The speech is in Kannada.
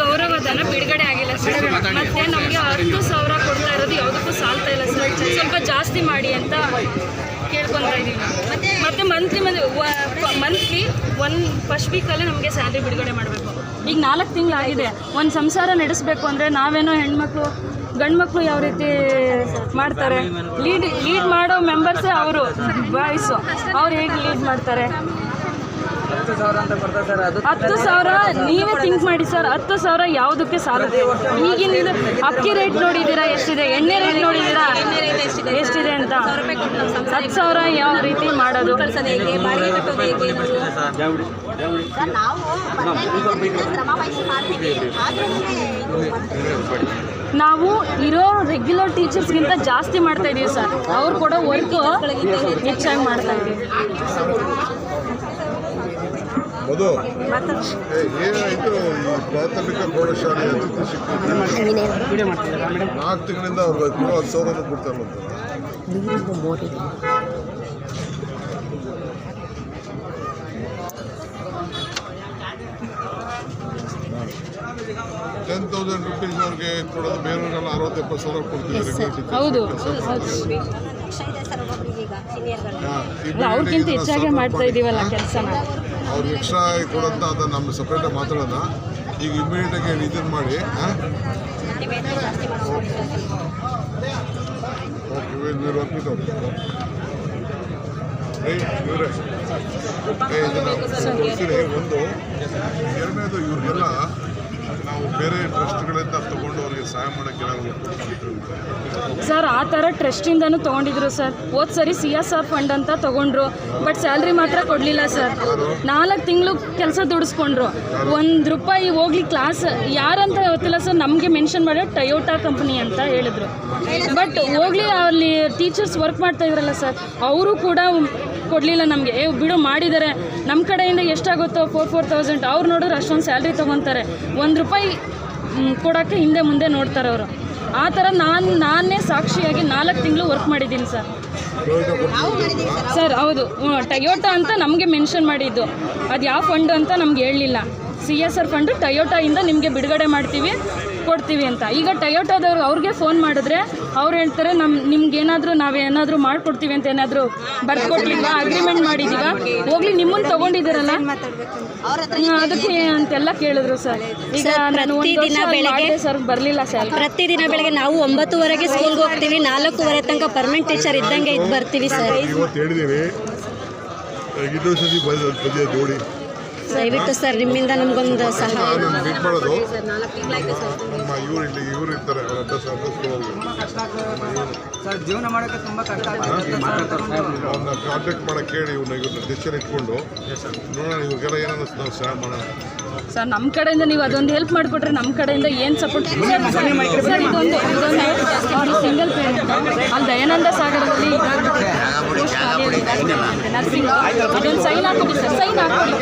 ಗೌರವಧನ ಬಿಡುಗಡೆ ಆಗಿಲ್ಲ ಸರ್. ಮತ್ತೆ ನಮಗೆ ಹತ್ತು ಸಾವಿರ ಕೊಡ್ತಾ ಇರೋದು ಯಾವುದಕ್ಕೂ ಸಾಲ್ತಾ ಇಲ್ಲ ಸರ್. ಸ್ವಲ್ಪ ಜಾಸ್ತಿ ಮಾಡಿ ಅಂತ ಕೇಳ್ಕೊತಾ ಇದೀವಿ. ಮತ್ತೆ ಮಂತ್ಲಿ ಮಂತ್ಲಿ ಒನ್ ಫಸ್ಟ್ ವೀಕಲ್ಲೇ ನಮಗೆ ಸ್ಯಾಲ್ರಿ ಬಿಡುಗಡೆ ಮಾಡಬೇಕು. ಈಗ ನಾಲ್ಕು ತಿಂಗಳಾಗಿದೆ ಒಂದು ಸಂಸಾರ ನಡೆಸಬೇಕು ಅಂದರೆ ನಾವೇನೋ ಹೆಣ್ಮಕ್ಳು ಗಂಡು ಮಕ್ಕಳು ಯಾವ ರೀತಿ ಮಾಡ್ತಾರೆ? ಲೀಡ್ ಲೀಡ್ ಮಾಡೋ ಮೆಂಬರ್ಸೇ ಅವರು ಬಾಯ್ಸು ಅವ್ರು ಹೇಗೆ ಲೀಡ್ ಮಾಡ್ತಾರೆ? ಹತ್ತು ಸಾವಿರ ನೀವೇ ಥಿಂಕ್ ಮಾಡಿ ಸರ್ ಹತ್ತು ಸಾವಿರ ಯಾವುದಕ್ಕೆ ಸಾಲ ಈಗಿನ ಅಕ್ಕಿ ರೇಟ್ ನೋಡಿದ್ದೀರಾ ಎಷ್ಟಿದೆ? ಎಣ್ಣೆ ರೇಟ್ ನೋಡಿದ್ದೀರಾ? ಎಷ್ಟಿದೆ ಅಂತ? ಹತ್ತು ಸಾವಿರ ಯಾವ ರೀತಿ ಮಾಡೋದು? ನಾವು ಇರೋ ರೆಗ್ಯುಲರ್ ಟೀಚರ್ಸ್ಗಿಂತ ಜಾಸ್ತಿ ಮಾಡ್ತಾ ಇದೀವಿ ಸರ್. ಅವ್ರು ಕೂಡ ವರ್ಕ್ ಹೆಚ್ಚಾಗಿ ಮಾಡ್ತಾ ಇದೀವಿ. ಏ, ಏನಾಯ್ತು ಈ ಪ್ರಾಥಮಿಕ ಪ್ರೌಢಶಾಲೆ ಅತಿಥಿ ನಾಲ್ಕು ತಿಂಗಳಿಂದ ಅವ್ರಿಗೆ ಕೊಡೋ ಹತ್ತು ಸಾವಿರ ಕೊಡ್ತಾ ಇರ್ತಾರೆ ಟೆನ್ ತೌಸಂಡ್ ರುಪೀಸ್ ಅವ್ರಿಗೆ ಕೊಡೋದು ಬೇರೆಯವರೆಲ್ಲ ಅರವತ್ತು ಎಪ್ಪತ್ತು ಸಾವಿರ ಕೊಡ್ತಿದ್ದಾರೆ ಹೌದು. ಅವ್ರಿಗಿಂತ ಹೆಚ್ಚಾಗೆ ಮಾಡ್ತಾ ಮಾಡಿ. ಇದೀವಲ್ಲ ಕೆಲಸನ ಅವ್ರಿಗೆ ಎಕ್ಸ್ಟ್ರಾ ಕೊಡೋಂತ ಅದನ್ನು ನಮ್ಮ ಸಪ್ರೇಟಾಗಿ ಮಾತಾಡೋಣ. ಈಗ ಇಮಿಡಿಯೇಟಾಗಿ ಇದನ್ನು ಮಾಡಿ ಒಂದು ಎರಡನೇದು ಇವ್ರಿಗೆಲ್ಲ ನಾವು ಬೇರೆ ಟ್ರಸ್ಟ್ಗಳಿಂದ ತಗೊಂಡು ಅವ್ರಿಗೆ ಸಹಾಯ ಮಾಡೋಕ್ಕೆ ಏನಾದ್ರು ಕೊಡ್ತೀವಿ ಸರ್, ಆ ಥರ ಟ್ರಸ್ಟಿಂದನೂ ತೊಗೊಂಡಿದ್ರು ಸರ್. ಹೋದ್ ಸರಿ ಸಿ ಎಸ್ ಆರ್ ಫಂಡ್ ಅಂತ ತೊಗೊಂಡ್ರು ಬಟ್ ಸ್ಯಾಲ್ರಿ ಮಾತ್ರ ಕೊಡಲಿಲ್ಲ ಸರ್. ನಾಲ್ಕು ತಿಂಗಳು ಕೆಲಸ ದುಡಿಸ್ಕೊಂಡ್ರು. ಒಂದು ರೂಪಾಯಿ ಹೋಗ್ಲಿ ಕ್ಲಾಸ್ ಯಾರಂತ ಗೊತ್ತಿಲ್ಲ ಸರ್, ನಮಗೆ ಮೆನ್ಷನ್ ಮಾಡಿ ಟಯೋಟಾ ಕಂಪ್ನಿ ಅಂತ ಹೇಳಿದ್ರು. ಬಟ್ ಹೋಗ್ಲಿ ಅಲ್ಲಿ ಟೀಚರ್ಸ್ ವರ್ಕ್ ಮಾಡ್ತಾ ಇದ್ರಲ್ಲ ಸರ್, ಅವರು ಕೂಡ ಕೊಡಲಿಲ್ಲ ನಮಗೆ. ಏ, ಬಿಡು ಮಾಡಿದ್ದಾರೆ ನಮ್ಮ ಕಡೆಯಿಂದ ಎಷ್ಟಾಗುತ್ತೋ ಫೋರ್ ಫೋರ್ ತೌಸಂಡ್ ಅವ್ರು ನೋಡಿದ್ರೆ ಅಷ್ಟೊಂದು ಸ್ಯಾಲ್ರಿ ತೊಗೊತಾರೆ. ಒಂದು ರೂಪಾಯಿ ಕೊಡೋಕ್ಕೆ ಹಿಂದೆ ಮುಂದೆ ನೋಡ್ತಾರೆ ಅವರು. ಆ ಥರ ನಾನು, ನಾನೇ ಸಾಕ್ಷಿಯಾಗಿ ನಾಲ್ಕು ತಿಂಗಳು ವರ್ಕ್ ಮಾಡಿದ್ದೀನಿ ಸರ್. ಸರ್, ಹೌದು. ಟಯೋಟಾ ಅಂತ ನಮಗೆ ಮೆನ್ಷನ್ ಮಾಡಿದ್ದು. ಅದು ಯಾವ ಫಂಡ್ ಅಂತ ನಮ್ಗೆ ಹೇಳಲಿಲ್ಲ. ಸಿ ಎಸ್ ಆರ್ ಫಂಡು ಟಯೋಟಾಯಿಂದ ನಿಮಗೆ ಬಿಡುಗಡೆ ಮಾಡ್ತೀವಿ, ಕೊಡ್ತೀವಿ ಅಂತ. ಈಗ ಟಯೋಟಾದವ್ರು ಅವ್ರಿಗೆ ಫೋನ್ ಮಾಡಿದ್ರೆ ಅವ್ರು ಹೇಳ್ತಾರೆ ನಮ್ಮ ನಿಮ್ಗೆ ಏನಾದರೂ ನಾವೇನಾದರೂ ಮಾಡ್ಕೊಡ್ತೀವಿ ಅಂತ ಏನಾದರೂ ಬರ್ಕೊಟ್ಟಿಲ್ವಾ ಅಗ್ರಿಮೆಂಟ್ ಮಾಡಿದ್ದೀವಾ ಹೋಗ್ಲಿ ನಿಮ್ಮನ್ನು ಹತ್ರ ಅದಕ್ಕೆ ಅಂತೆಲ್ಲ ಕೇಳಿದ್ರು ಸರ್. ಈಗ ನಾನು ಒಂದು ಪ್ರತಿದಿನ ಬೆಳಗ್ಗೆ- ಸರ್ ಬರಲಿಲ್ಲ ಸರ್. ಪ್ರತಿದಿನ ಬೆಳಗ್ಗೆ ನಾವು ಒಂಬತ್ತುವರೆಗೆ ಸ್ಕೂಲ್ಗೆ ಹೋಗ್ತೀವಿ ನಾಲ್ಕೂವರೆ ತನಕ ಪರ್ಮನೆಂಟ್ ಟೀಚರ್ ಇದ್ದಂಗೆ ಇದು ಬರ್ತೀವಿ ಸರ್. ಇವತ್ತು ಹೇಳಿದ್ದೀನಿ ಇನ್ನೊಂದು ಸತಿ ಬಂದ ಪದ್ಯ ಜೋಡಿ ದಯವಿಟ್ಟು ಸರ್ ನಿಮ್ಮಿಂದ ನಮಗೊಂದು ಸಹಾಯ. ನಾನು ಮೀಟ್ ಮಾಡೋದು. ನಮ್ಮ ಇವ್ರು ಇಲ್ಲಿ ಇವ್ರು ಇರ್ತಾರೆ ಅವ್ರ ಅಡ್ರೆಸ್ ಅಡ್ರೆಸ್ ಸರ್ ಜೀವನ ಮಾಡೋಕ್ಕೆ ತುಂಬ ಕಷ್ಟ ಅವ್ರನ್ನ ಕಾಂಟ್ಯಾಕ್ಟ್ ಮಾಡಕ್ಕೆ ಹೇಳಿ ಇವ್ರನ್ನ ಇವ್ರನ್ನ ಡಿಸಿಷನ್ ಇಟ್ಕೊಂಡು. ನೋಡೋಣ ಇವ್ರಿಗೆಲ್ಲ ಏನಾದ್ರು ನಾವು ಸಹಾಯ ಮಾಡೋಣ. ಸರ್ ನಮ್ಮ ಕಡೆಯಿಂದ ನೀವು ಅದೊಂದು ಹೆಲ್ಪ್ ಮಾಡಿಕೊಟ್ರೆ ನಮ್ಮ ಕಡೆಯಿಂದ ಏನು ಸಪೋರ್ಟ್ ಸರ್ ಇದೊಂದು ಇದೊಂದು ಸಿಂಗಲ್ ಪೇರೆಂಟ್ ಅಲ್ಲಿ ದಯಾನಂದ ಸಾಗರದಲ್ಲಿ ನರ್ಸಿಂಗ್ ಅದೊಂದು ಸೈನ್ ಹಾಕ್ಬಿಡಿ ಸರ್ ಸೈನ್ ಹಾಕ್ಬಿಡಿ